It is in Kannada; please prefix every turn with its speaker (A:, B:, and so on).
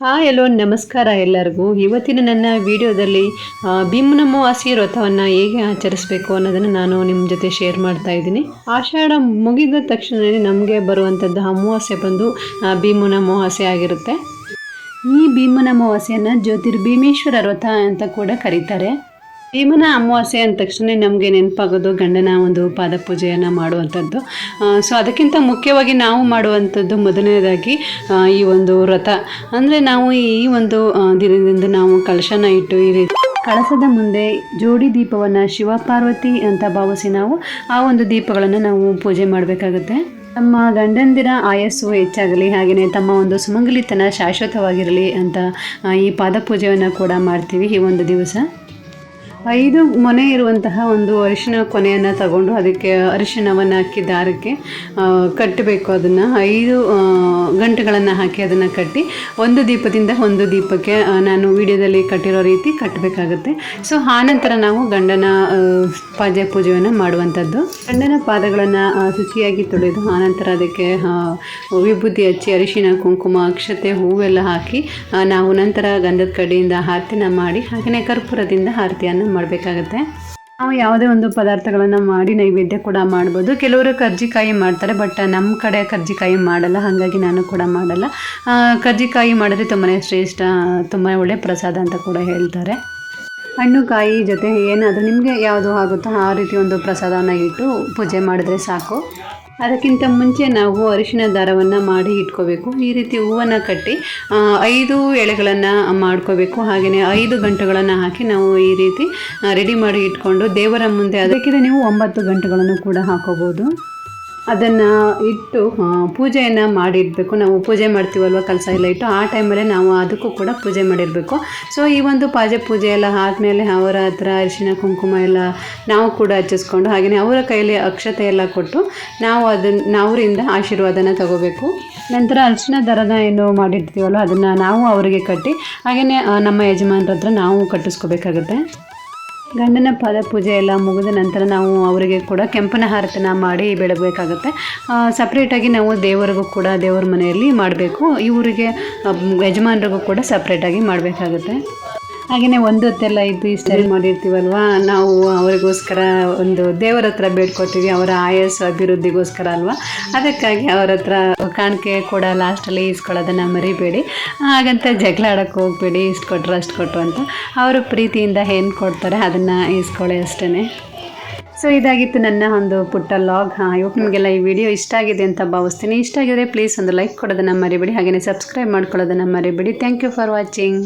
A: ಹಾಯ್ ಎಲ್ಲೋ ನಮಸ್ಕಾರ ಎಲ್ಲರಿಗೂ. ಇವತ್ತಿನ ನನ್ನ ವಿಡಿಯೋದಲ್ಲಿ ಭೀಮನಮಾಸಿ ವ್ರತವನ್ನು ಹೇಗೆ ಆಚರಿಸಬೇಕು ಅನ್ನೋದನ್ನು ನಾನು ನಿಮ್ಮ ಜೊತೆ ಶೇರ್ ಮಾಡ್ತಾ ಇದ್ದೀನಿ. ಆಷಾಢ ಮುಗಿದ ತಕ್ಷಣವೇ ನಮಗೆ ಬರುವಂಥದ್ದು ಅಮಾವಾಸ್ಯೆ ಬಂದು ಭೀಮನ ಅಮಾವಾಸ್ಯೆ ಆಗಿರುತ್ತೆ. ಈ ಭೀಮನ ಅಮಾವಾಸ್ಯೆಯನ್ನು ಜ್ಯೋತಿರ್ಭೀಮೇಶ್ವರ ವ್ರತ ಅಂತ ಕೂಡ ಕರೀತಾರೆ. ಭೀಮನ ಅಮಾವಾಸ್ಯೆ ಅಂದ ತಕ್ಷಣ ನಮಗೆ ನೆನಪಾಗೋದು ಗಂಡನ ಒಂದು ಪಾದಪೂಜೆಯನ್ನು ಮಾಡುವಂಥದ್ದು. ಸೊ ಅದಕ್ಕಿಂತ ಮುಖ್ಯವಾಗಿ ನಾವು ಮಾಡುವಂಥದ್ದು ಮೊದಲನೇದಾಗಿ ಈ ಒಂದು ವ್ರತ. ಅಂದರೆ ನಾವು ಈ ಒಂದು ದಿನದಿಂದ ನಾವು ಕಲಶನ ಇಟ್ಟು ಈ ರೀತಿ ಕಳಸದ ಮುಂದೆ ಜೋಡಿ ದೀಪವನ್ನು ಶಿವಪಾರ್ವತಿ ಅಂತ ಭಾವಿಸಿ ನಾವು ಆ ಒಂದು ದೀಪಗಳನ್ನು ನಾವು ಪೂಜೆ ಮಾಡಬೇಕಾಗುತ್ತೆ. ತಮ್ಮ ಗಂಡಂದಿರ ಆಯಸ್ಸು ಹೆಚ್ಚಾಗಲಿ ಹಾಗೆಯೇ ತಮ್ಮ ಒಂದು ಸುಮಂಗಲಿತನ ಶಾಶ್ವತವಾಗಿರಲಿ ಅಂತ ಈ ಈ ಪಾದಪೂಜೆಯನ್ನು ಕೂಡ ಮಾಡ್ತೀವಿ ಈ ಒಂದು ದಿವಸ. ಐದು ಮೊನೆ ಇರುವಂತಹ ಒಂದು ಅರಿಶಿನ ಕೊನೆಯನ್ನು ತಗೊಂಡು ಅದಕ್ಕೆ ಅರಿಶಿಣವನ್ನು ಹಾಕಿ ದಾರಕ್ಕೆ ಕಟ್ಟಬೇಕು ಅದನ್ನು. ಐದು ಗಂಟೆಗಳನ್ನು ಹಾಕಿ ಅದನ್ನು ಕಟ್ಟಿ ಒಂದು ದೀಪದಿಂದ ಒಂದು ದೀಪಕ್ಕೆ ನಾನು ವಿಡಿಯೋದಲ್ಲಿ ಕಟ್ಟಿರೋ ರೀತಿ ಕಟ್ಟಬೇಕಾಗುತ್ತೆ. ಸೊ ಆನಂತರ ನಾವು ಗಂಡನ ಪಾದ ಪಾದ್ಯ ಪೂಜೆಯನ್ನು ಮಾಡುವಂಥದ್ದು. ಗಂಡನ ಪಾದಗಳನ್ನು ಶುಚಿಯಾಗಿ ತೊಳೆದು ಆನಂತರ ಅದಕ್ಕೆ ವಿಭೂತಿ ಹಚ್ಚಿ ಅರಿಶಿನ ಕುಂಕುಮ, ಅಕ್ಷತೆ, ಹೂವೆಲ್ಲ ಹಾಕಿ ನಾವು ನಂತರ ಗಂಧದ ಕಡೆಯಿಂದ ಆರತಿನ ಮಾಡಿ, ಹಾಗೆಯೇ ಕರ್ಪೂರದಿಂದ ಆರತಿಯನ್ನು ಮಾಡಬೇಕಾಗತ್ತೆ. ನಾವು ಯಾವುದೇ ಒಂದು ಪದಾರ್ಥಗಳನ್ನು ಮಾಡಿ ನೈವೇದ್ಯ ಕೂಡ ಮಾಡ್ಬೋದು. ಕೆಲವರು ಕರ್ಜಿಕಾಯಿ ಮಾಡ್ತಾರೆ, ಬಟ್ ನಮ್ಮ ಕಡೆ ಕರ್ಜಿಕಾಯಿ ಮಾಡಲ್ಲ, ಹಾಗಾಗಿ ನಾನು ಕೂಡ ಮಾಡಲ್ಲ. ಕರ್ಜಿಕಾಯಿ ಮಾಡಿದ್ರೆ ತುಂಬಾ ಶ್ರೇಷ್ಠ ತುಂಬ ಒಳ್ಳೆಯ ಪ್ರಸಾದ ಅಂತ ಕೂಡ ಹೇಳ್ತಾರೆ. ಹಣ್ಣು ಕಾಯಿ ಜೊತೆ ಏನಾದರೂ ನಿಮಗೆ ಯಾವುದು ಆಗುತ್ತೋ ಆ ರೀತಿ ಒಂದು ಪ್ರಸಾದನ ಇಟ್ಟು ಪೂಜೆ ಮಾಡಿದ್ರೆ ಸಾಕು. ಅದಕ್ಕಿಂತ ಮುಂಚೆ ನಾವು ಅರಿಶಿನ ದಾರವನ್ನು ಮಾಡಿ ಇಟ್ಕೋಬೇಕು. ಈ ರೀತಿ ಹೂವನ್ನು ಕಟ್ಟಿ ಐದು ಎಳೆಗಳನ್ನು ಮಾಡ್ಕೋಬೇಕು. ಹಾಗೆಯೇ ಐದು ಗಂಟೆಗಳನ್ನು ಹಾಕಿ ನಾವು ಈ ರೀತಿ ರೆಡಿ ಮಾಡಿ ಇಟ್ಕೊಂಡು ದೇವರ ಮುಂದೆ ಅದಕ್ಕಿಂತ ನೀವು ಒಂಬತ್ತು ಗಂಟೆಗಳನ್ನು ಕೂಡ ಹಾಕೋಬೋದು. ಅದನ್ನು ಇಟ್ಟು ಪೂಜೆಯನ್ನು ಮಾಡಿಡಬೇಕು ನಾವು ಪೂಜೆ ಮಾಡ್ತೀವಲ್ವ ಕಲಸ ಎಲ್ಲ ಇಟ್ಟು, ಆ ಟೈಮಲ್ಲೇ ನಾವು ಅದಕ್ಕೂ ಕೂಡ ಪೂಜೆ ಮಾಡಿರಬೇಕು. ಸೊ ಈ ಒಂದು ಪಾಜೆ ಪೂಜೆ ಎಲ್ಲ ಆದಮೇಲೆ ಅವರ ಹತ್ರ ಅರಿಶಿನ, ಕುಂಕುಮ ಎಲ್ಲ ನಾವು ಕೂಡ ಹಚ್ಚಿಸ್ಕೊಂಡು, ಹಾಗೆಯೇ ಅವರ ಕೈಯಲ್ಲಿ ಅಕ್ಷತೆ ಎಲ್ಲ ಕೊಟ್ಟು ನಾವು ಅದನ್ನು ಅವರಿಂದ ಆಶೀರ್ವಾದನ ತಗೋಬೇಕು. ನಂತರ ಅರಿಶಿನ ದರದ ಏನು ಮಾಡಿರ್ತೀವಲ್ಲ ಅದನ್ನು ನಾವು ಅವರಿಗೆ ಕಟ್ಟಿ, ಹಾಗೆಯೇ ನಮ್ಮ ಯಜಮಾನ್ರ ಹತ್ರ ನಾವು ಕಟ್ಟಿಸ್ಕೋಬೇಕಾಗುತ್ತೆ. ಗಂಡನ ಪಾದ ಪೂಜೆ ಎಲ್ಲ ಮುಗಿದ ನಂತರ ನಾವು ಅವರಿಗೆ ಕೂಡ ಕೆಂಪನ ಹಾರತನ ಮಾಡಿ ಬೆಳಗಬೇಕಾಗತ್ತೆ ಸಪ್ರೇಟಾಗಿ ನಾವು ದೇವರಿಗೂ ಕೂಡ ದೇವರ ಮನೆಯಲ್ಲಿ ಮಾಡಬೇಕು. ಇವರಿಗೆ ಯಜಮಾನರಿಗೂ ಕೂಡ ಸಪ್ರೇಟಾಗಿ ಮಾಡಬೇಕಾಗುತ್ತೆ. ಹಾಗೆಯೇ ಒಂದು ಹೊತ್ತೆಲ್ಲ ಇದ್ದು ಇಷ್ಟೆಲ್ಲ ಮಾಡಿರ್ತೀವಲ್ವಾ? ನಾವು ಅವರಿಗೋಸ್ಕರ ಒಂದು ದೇವರ ಹತ್ರ ಬೇಡ್ಕೊತೀವಿ ಅವರ ಆಯಸ್ಸು ಅಭಿವೃದ್ಧಿಗೋಸ್ಕರ ಅಲ್ವಾ? ಅದಕ್ಕಾಗಿ ಅವರ ಹತ್ರ ಕಾಣಿಕೆ ಕೂಡ ಲಾಸ್ಟಲ್ಲಿ ಇಸ್ಕೊಳ್ಳೋದನ್ನು ಮರಿಬೇಡಿ. ಹಾಗಂತ ಜಗಳ ಆಡೋಕ್ಕೆ ಹೋಗ್ಬೇಡಿ, ಇಷ್ಟು ಕೊಟ್ಟರು ಅಷ್ಟು ಕೊಟ್ಟರು ಅಂತ. ಅವರು ಪ್ರೀತಿಯಿಂದ ಏನು ಕೊಡ್ತಾರೆ ಅದನ್ನು ಇಸ್ಕೊಳ್ಳಿ ಅಷ್ಟೇ ಸೊ ಇದಾಗಿತ್ತು ನನ್ನ ಒಂದು ಪುಟ್ಟ ಲಾಗ್ ಹಾಂ ಇವಾಗ ನಿಮಗೆಲ್ಲ ಈ ವಿಡಿಯೋ ಇಷ್ಟ ಆಗಿದೆ ಅಂತ ಭಾವಿಸ್ತೀನಿ. ಇಷ್ಟ ಆಗಿದ್ರೆ ಪ್ಲೀಸ್ ಒಂದು ಲೈಕ್ ಕೊಡೋದನ್ನು ಮರಿಬೇಡಿ. ಹಾಗೆಯೇ ಸಬ್ಸ್ಕ್ರೈಬ್ ಮಾಡ್ಕೊಳ್ಳೋದನ್ನು ಮರಿಬೇಡಿ. Thank you for watching